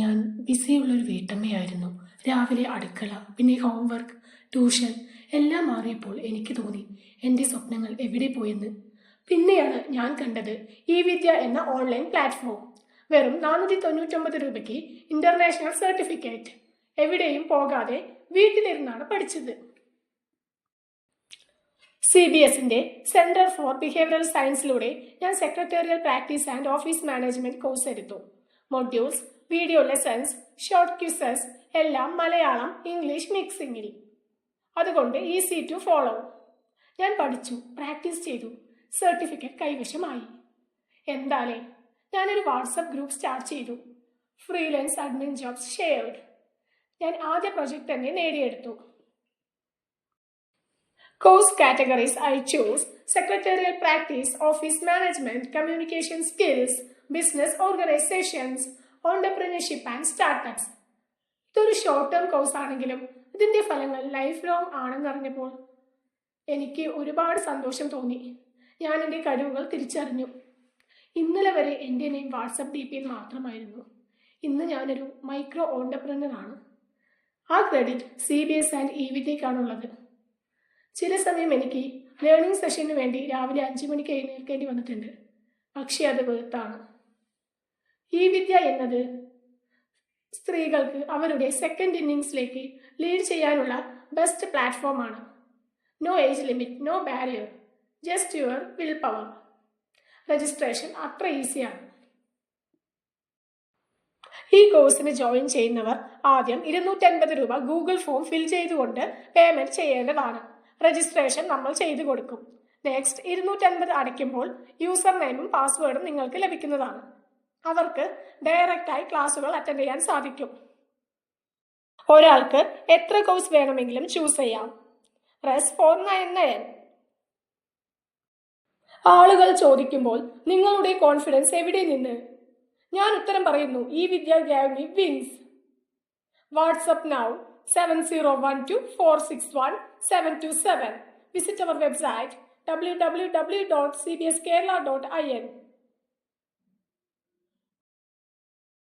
ഞാൻ ബിസിയുള്ളൊരു വീട്ടമ്മയായിരുന്നു. രാവിലെ അടുക്കള പിന്നെ ഹോംവർക്ക് ട്യൂഷൻ എല്ലാം മാറിയപ്പോൾ എനിക്ക് തോന്നി എന്റെ സ്വപ്നങ്ങൾ എവിടെ പോയെന്ന്. പിന്നെയാണ് ഞാൻ കണ്ടത് ഇ വിദ്യ എന്ന ഓൺലൈൻ പ്ലാറ്റ്ഫോം വെറും നാനൂറ്റി തൊണ്ണൂറ്റൊമ്പത് രൂപയ്ക്ക് ഇന്റർനാഷണൽ സർട്ടിഫിക്കറ്റ് എവിടെയും പോകാതെ വീട്ടിലിരുന്നാണ് പഠിച്ചത്. സി ബി എസിന്റെ സെന്റർ ഫോർ ബിഹേവിയറൽ സയൻസിലൂടെ ഞാൻ secretarial practice and office management course എടുത്തു. Modules video lessons short quizzes എല്ലാം മലയാളം ഇംഗ്ലീഷ് മിക്സിംഗിൽ അതുകൊണ്ട് ഈസി ടു ഫോളോ ഞാൻ പഠിച്ചു പ്രാക്ടീസ് ചെയ്തു. സർട്ടിഫിക്കറ്റ് കൈവശമായി. എന്താലേ ഞാനൊരു വാട്സപ്പ് ഗ്രൂപ്പ് സ്റ്റാർട്ട് ചെയ്തു. ഫ്രീലൻസ് അഡ്മിൻ ജോബ്സ് ഷെയർഡ് ഞാൻ ആദ്യ പ്രൊജക്ട് തന്നെ നേടിയെടുത്തു. Course categories I choose secretarial practice office management communication skills business Organizations, Entrepreneurship and startups ഇതൊരു ഷോർട്ട് ടേം കോഴ്സ് ആണെങ്കിലും ഇതിന്റെ ഫലങ്ങൾ ലൈഫ് ലോങ് ആണെന്നറിഞ്ഞപ്പോൾ എനിക്ക് ഒരുപാട് സന്തോഷം തോന്നി. ഞാൻ എന്റെ കഴിവുകൾ തിരിച്ചറിഞ്ഞു. ഇന്നലെ വരെ എന്റെ നെയിം വാട്സപ്പ് ഡി പിയിൽ മാത്രമായിരുന്നു. ഇന്ന് ഞാനൊരു മൈക്രോ ഓണ്ടർപ്രണറാണ് ആ credit C B S and E വിദ്യക്കാണുള്ളത് ചില സമയം എനിക്ക് ലേണിംഗ് സെഷന് വേണ്ടി രാവിലെ അഞ്ചു മണിക്ക് എഴുന്നേൽക്കേണ്ടി വന്നിട്ടുണ്ട്. പക്ഷേ അത് വെറുത്താണ്. ഈ വിദ്യ എന്നത് സ്ത്രീകൾക്ക് അവരുടെ സെക്കൻഡ് ഇന്നിങ്സിലേക്ക് ലീഡ് ചെയ്യാനുള്ള ബെസ്റ്റ് പ്ലാറ്റ്ഫോമാണ് no age limit no barrier just your will power registration അത്ര ഈസിയാണ് ഈ കോഴ്സിന് ജോയിൻ ചെയ്യുന്നവർ ആദ്യം ഇരുന്നൂറ്റൻപത് രൂപ ഗൂഗിൾ ഫോം ഫിൽ ചെയ്തുകൊണ്ട് പേയ്മെന്റ് ചെയ്യേണ്ടതാണ്. രജിസ്ട്രേഷൻ നമ്മൾ ചെയ്തു കൊടുക്കും. നെക്സ്റ്റ് ഇരുന്നൂറ്റൻപത് അടയ്ക്കുമ്പോൾ യൂസർ നെയിമും പാസ്വേഡും നിങ്ങൾക്ക് ലഭിക്കുന്നതാണ്. അവർക്ക് ഡയറക്റ്റായി ക്ലാസ്സുകൾ അറ്റൻഡ് ചെയ്യാൻ സാധിക്കും. ഒരാൾക്ക് എത്ര കോഴ്സ് വേണമെങ്കിലും ചൂസ് ചെയ്യാം. റെസ് ഫോർ നയൻ നയൻ ആളുകൾ ചോദിക്കുമ്പോൾ നിങ്ങളുടെ കോൺഫിഡൻസ് എവിടെ നിന്ന്? ഞാൻ ഉത്തരം പറയുന്നു ഈ Vidya gave me wings now seven zero one two four six one seven two seven visit our website W W W dot C B S Kerala dot I N